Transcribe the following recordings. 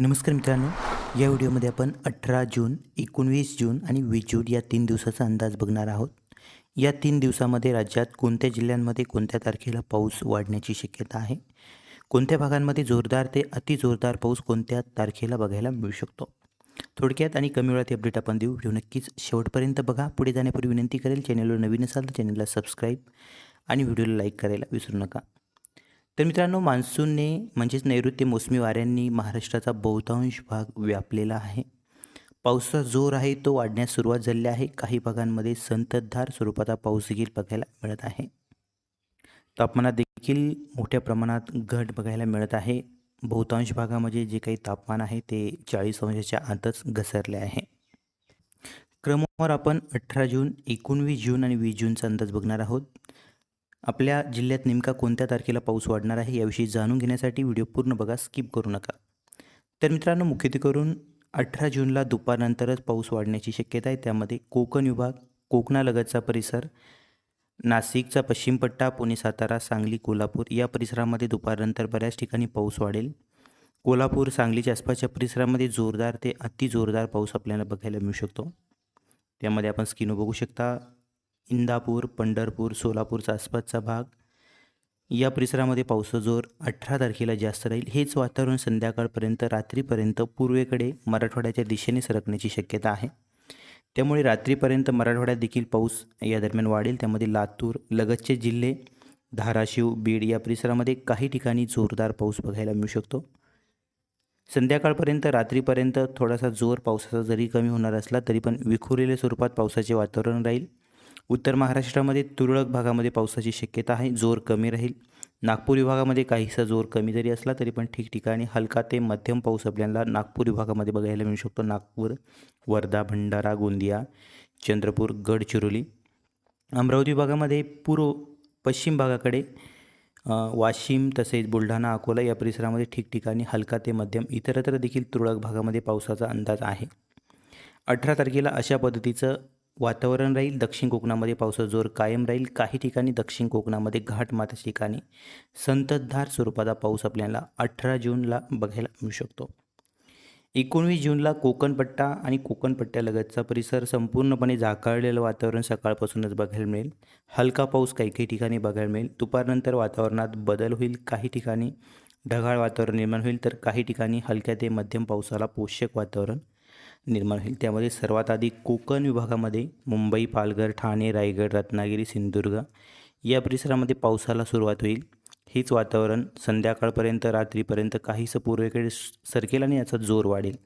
नमस्कार मित्रांनो या व्हिडिओमध्ये आपण अठरा जून एकोणवीस जून आणि वीस जून या तीन दिवसाचा अंदाज बघणार आहोत. या तीन दिवसामध्ये राज्यात कोणत्या जिल्ह्यांमध्ये कोणत्या तारखेला पाऊस वाढण्याची शक्यता आहे? कोणत्या भागांमध्ये जोरदार ते अतिजोरदार पाऊस कोणत्या तारखेला बघायला मिळू शकतो? थोडक्यात आणि कमी वेळात अपडेट आपण देऊ. व्हिडिओ नक्कीच शेवटपर्यंत बघा. पुढे जाण्यापूर्वी विनंती करेल चॅनलवर नवीन असाल तर चॅनलला सबस्क्राईब आणि व्हिडिओला लाईक करायला विसरू नका. तर मित्रांनो मान्सूनने म्हणजेच नैऋत्य मोसमी वाऱ्यांनी महाराष्ट्राचा बहुतांश भाग व्यापलेला आहे. पावसाचा जोर आहे तो वाढण्यास सुरुवात झालेली आहे. काही भागांमध्ये संततधार स्वरूपाचा पाऊस देखील बघायला मिळत आहे. तापमानात देखील मोठ्या प्रमाणात घट बघायला मिळत आहे. बहुतांश भागामध्ये जे काही तापमान आहे ते चाळीस अंशाच्या आतच घसरले आहे. क्रमवार आपण अठरा जून एकोणवीस जून आणि वीस जूनचा अंदाज बघणार आहोत. आपल्या जिल्ह्यात नेमका कोणत्या तारखेला पाऊस वाढणार आहे याविषयी जाणून घेण्यासाठी व्हिडिओ पूर्ण बघा स्किप करू नका. तर मित्रांनो मुख्यत्वे करून अठरा जूनला दुपारनंतरच पाऊस वाढण्याची शक्यता आहे. त्यामध्ये कोकण विभाग कोकणालगतचा परिसर नाशिकचा पश्चिम पट्टा पुणे सातारा सांगली कोल्हापूर या परिसरामध्ये दुपारनंतर बऱ्याच ठिकाणी पाऊस वाढेल. कोल्हापूर सांगलीच्या आसपासच्या परिसरामध्ये जोरदार ते अति जोरदार पाऊस आपल्याला बघायला मिळू शकतो. त्यामध्ये आपण स्किनो बघू शकता. इंदापूर पंढरपूर सोलापूरचा आसपासचा भाग. या परिसरामध्ये पावसाचा जोर अठरा तारखेला जास्त राहील. हेच वातावरण संध्याकाळपर्यंत रात्रीपर्यंत पूर्वेकडे मराठवाड्याच्या दिशेने सरकण्याची शक्यता आहे. त्यामुळे रात्रीपर्यंत मराठवाड्यात देखील पाऊस या दरम्यान वाढेल. त्यामध्ये लातूर लगतचे जिल्हे धाराशिव बीड या परिसरामध्ये काही ठिकाणी जोरदार पाऊस बघायला मिळू शकतो. संध्याकाळपर्यंत रात्रीपर्यंत थोडासा जोर पावसाचा जरी कमी होणार असला तरी पण विखुरलेल्या स्वरूपात पावसाचे वातावरण राहील. उत्तर महाराष्ट्रामध्ये तुरळक भागामध्ये पावसाची शक्यता आहे जोर कमी राहील. नागपूर विभागामध्ये काहीसा जोर कमी जरी असला तरी पण ठिकठिकाणी हलका ते मध्यम पाऊस आपल्याला नागपूर विभागामध्ये बघायला मिळू शकतो. नागपूर वर्धा भंडारा गोंदिया चंद्रपूर गडचिरोली. अमरावती विभागामध्ये पूर्व पश्चिम भागाकडे वाशिम तसेच बुलढाणा अकोला या परिसरामध्ये ठिकठिकाणी हलका ते मध्यम इतरत्र देखील तुरळक भागामध्ये पावसाचा अंदाज आहे. अठरा तारखेला अशा पद्धतीचं वातावरण राहील दक्षिण कोकणामध्ये पावसाचा जोर कायम राहील. काही ठिकाणी दक्षिण कोकणामध्ये घाटमाता ठिकाणी संततधार स्वरूपाचा पाऊस आपल्याला अठरा जूनला बघायला मिळू शकतो. एकोणवीस जूनला कोकणपट्टा आणि कोकणपट्ट्यालगतचा परिसर संपूर्णपणे झाकाळलेलं वातावरण सकाळपासूनच बघायला मिळेल. हलका पाऊस काही काही ठिकाणी बघायला मिळेल. दुपारनंतर वातावरणात बदल होईल. काही ठिकाणी ढगाळ वातावरण निर्माण होईल. तर काही ठिकाणी हलक्या ते मध्यम पावसाला पोषक वातावरण निर्माण होईल. त्यामध्ये सर्वात आधी कोकण विभागामध्ये मुंबई पालघर ठाणे रायगड रत्नागिरी सिंधुदुर्ग या परिसरामध्ये पावसाला सुरुवात होईल. हेच वातावरण संध्याकाळपर्यंत रात्रीपर्यंत काहीसं पूर्वेकडे सरकेल आणि याचा जोर वाढेल.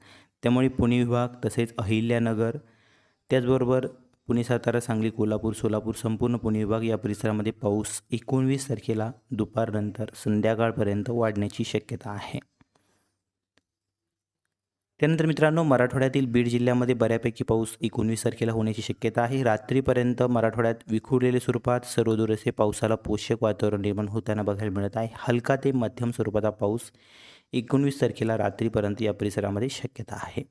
त्यामुळे पुणे विभाग तसेच अहिल्यानगर त्याचबरोबर पुणे सातारा सांगली कोल्हापूर सोलापूर संपूर्ण पुणे विभाग या परिसरामध्ये पाऊस एकोणवीस तारखेला दुपारनंतर संध्याकाळपर्यंत वाढण्याची शक्यता आहे. त्यानंतर मित्रांनो मराठवाड्यातील बीड जिल्ह्यामध्ये बऱ्यापैकी पाऊस एकोणवीस तारखेला होण्याची शक्यता आहे. रात्रीपर्यंत मराठवाड्यात विखुरलेल्या स्वरूपात सर्वदूर असे पावसाला पोषक वातावरण निर्माण होताना बघायला मिळत आहे. हलका ते मध्यम स्वरूपाचा पाऊस एकोणवीस तारखेला रात्रीपर्यंत या परिसरामध्ये शक्यता आहे.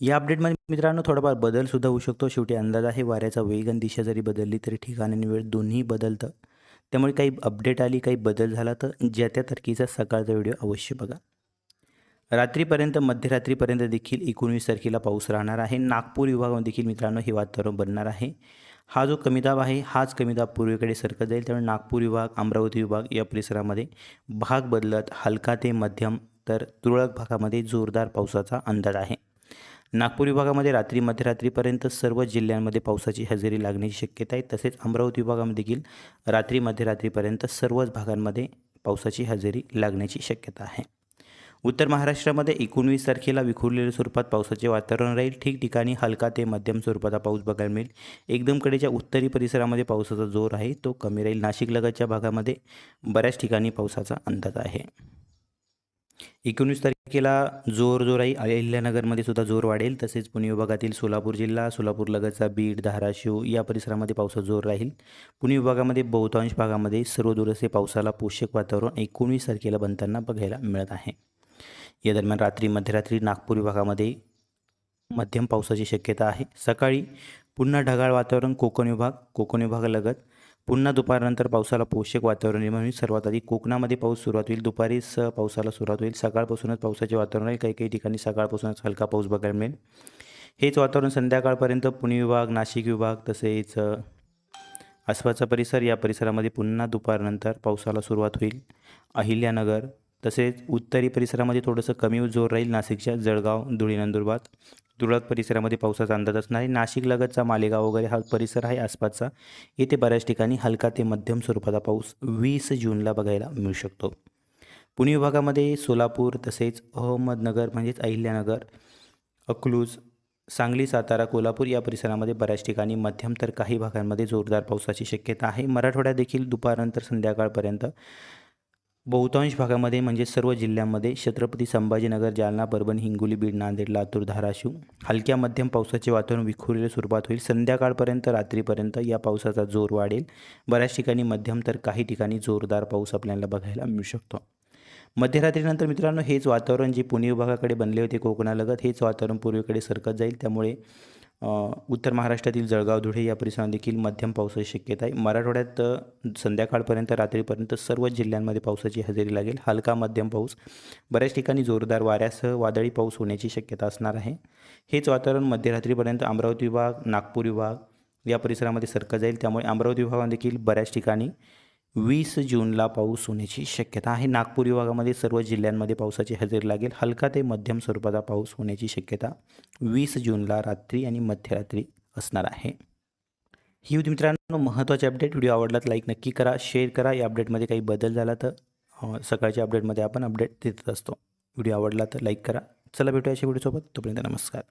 या अपडेटमध्ये मित्रांनो थोडाफार बदलसुद्धा होऊ शकतो. शेवटी अंदाज आहे वाऱ्याचा वेग आणि दिशा जरी बदलली तरी ठिकाण आणि वेळ दोन्ही बदलतं. त्यामुळे काही अपडेट आली काही बदल झाला तर ज्या त्या तारखेचा सकाळचा व्हिडिओ अवश्य बघा. रात्रीपर्यंत मध्यरात्रीपर्यंत देखील एकोणवीस तारखेला पाऊस राहणार आहे. नागपूर विभागामध्ये देखील मित्रांनो हे वातावरण बनणार आहे. हा जो कमी दाब आहे हाच कमी दाब पूर्वेकडे सरकत जाईल. त्यामुळे नागपूर विभाग अमरावती विभाग या परिसरामध्ये भाग बदलत हलका ते मध्यम तर तुरळक भागामध्ये जोरदार पावसाचा अंदाज आहे. नागपूर विभागामध्ये रात्री मध्यरात्रीपर्यंत सर्व जिल्ह्यांमध्ये पावसाची हजेरी लागण्याची शक्यता आहे. तसेच अमरावती विभागामध्ये देखील रात्री मध्यरात्रीपर्यंत सर्वच भागांमध्ये पावसाची हजेरी लागण्याची शक्यता आहे. उत्तर महाराष्ट्रामध्ये एकोणवीस तारखेला विखुरलेल्या स्वरूपात पावसाचे वातावरण राहील. ठिकठिकाणी हलका ते मध्यम स्वरूपाचा पाऊस बघायला मिळेल. एकदम कडेच्या उत्तरी परिसरामध्ये पावसाचा जोर आहे. तो कमी राहील. नाशिक लगतच्या भागामध्ये बऱ्याच ठिकाणी पावसाचा अंदाज आहे. एकोणवीस तारखेला जोर जोराई राहील अहिल्यानगरमध्ये सुद्धा जोर वाढेल. तसेच पुणे विभागातील सोलापूर जिल्हा सोलापूर लगतचा बीड धाराशिव या परिसरामध्ये पावसाचा जोर राहील. पुणे विभागामध्ये बहुतांश भागामध्ये सर्व असे पावसाला पोषक वातावरण एकोणवीस तारखेला बनताना बघायला मिळत आहे. या दरम्यान रात्री मध्यरात्री नागपूर विभागामध्ये मध्यम पावसाची शक्यता आहे. सकाळी पुन्हा ढगाळ वातावरण कोकण विभाग कोकण विभागालगत. पुन्हा दुपारनंतर पावसाला पोषक वातावरण निर्माण होईल. सर्वात आधी कोकणामध्ये पाऊस सुरुवात होईल. दुपारीच पावसाला सुरुवात होईल. सकाळपासूनच पावसाचे वातावरण राहील काही काही ठिकाणी सकाळपासूनच हलका पाऊस बघायला मिळेल. हेच वातावरण संध्याकाळपर्यंत पुणे विभाग नाशिक विभाग तसेच आसपासचा परिसर या परिसरामध्ये पुन्हा दुपारनंतर पावसाला सुरुवात होईल. अहिल्यानगर तसेच उत्तरी परिसरामध्ये थोडंसं कमी जोर राहील नाशिकच्या जळगाव धुळी नंदुरबार. तुरळक परिसरामध्ये पावसाचा अंदाज असणार आहे. नाशिक लगतचा मालेगाव वगैरे हा परिसर आहे आसपासचा. येथे बऱ्याच ठिकाणी हलका ते मध्यम स्वरूपाचा पाऊस वीस जूनला बघायला मिळू शकतो. पुणे विभागामध्ये सोलापूर तसेच अहमदनगर म्हणजेच अहिल्यानगर अकलूज सांगली सातारा कोल्हापूर या परिसरामध्ये बऱ्याच ठिकाणी मध्यम तर काही भागांमध्ये जोरदार पावसाची शक्यता आहे. मराठवाड्यात देखील दुपारनंतर संध्याकाळपर्यंत बहुतांश भागामध्ये म्हणजे सर्व जिल्ह्यांमध्ये छत्रपती संभाजीनगर जालना परभणी हिंगोली बीड नांदेड लातूर धाराशिव हलक्या मध्यम पावसाचे वातावरण विखुरलेले स्वरूपात होईल. संध्याकाळपर्यंत रात्रीपर्यंत या पावसाचा जोर वाढेल. बऱ्याच ठिकाणी मध्यम तर काही ठिकाणी जोरदार पाऊस आपल्याला बघायला मिळू शकतो. मध्यरात्रीनंतर मित्रांनो हेच वातावरण जे पुणे विभागाकडे बनले होते कोकणालगत हेच वातावरण पूर्वेकडे सरकत जाईल. त्यामुळे उत्तर महाराष्ट्रातील जळगाव धुळे या परिसरात देखील मध्यम पावसाची शक्यता आहे. मराठवाड्यात संध्याकाळपर्यंत रात्रीपर्यंत सर्व जिल्ह्यांमध्ये पावसाची हजेरी लागेल. हलका मध्यम पाऊस. बऱ्याच ठिकाणी जोरदार वाऱ्यासह वादळी पाऊस होण्याची शक्यता असणार आहे. हेच वातावरण मध्यरात्रीपर्यंत अमरावती विभाग नागपूर विभाग या परिसरामध्ये सरकत जाईल. त्यामुळे अमरावती विभागात देखील बऱ्याच ठिकाणी वीस जूनला पाऊस होण्याची शक्यता आहे. नागपूर विभागामध्ये सर्व जिल्ह्यांमध्ये पावसाची हजेरी लागेल. हलका ते मध्यम स्वरूपाचा पाऊस होण्याची शक्यता वीस जूनला रात्री आणि मध्यरात्री असणार आहे. ही होती मित्रांनो महत्त्वाचे अपडेट. व्हिडिओ आवडला तर लाईक नक्की करा शेअर करा. या अपडेटमध्ये काही बदल झाला तर सकाळच्या अपडेटमध्ये आपण अपडेट देत असतो. व्हिडिओ आवडला तर लाईक करा. चला भेटूया अशा व्हिडिओसोबत. तोपर्यंत नमस्कार.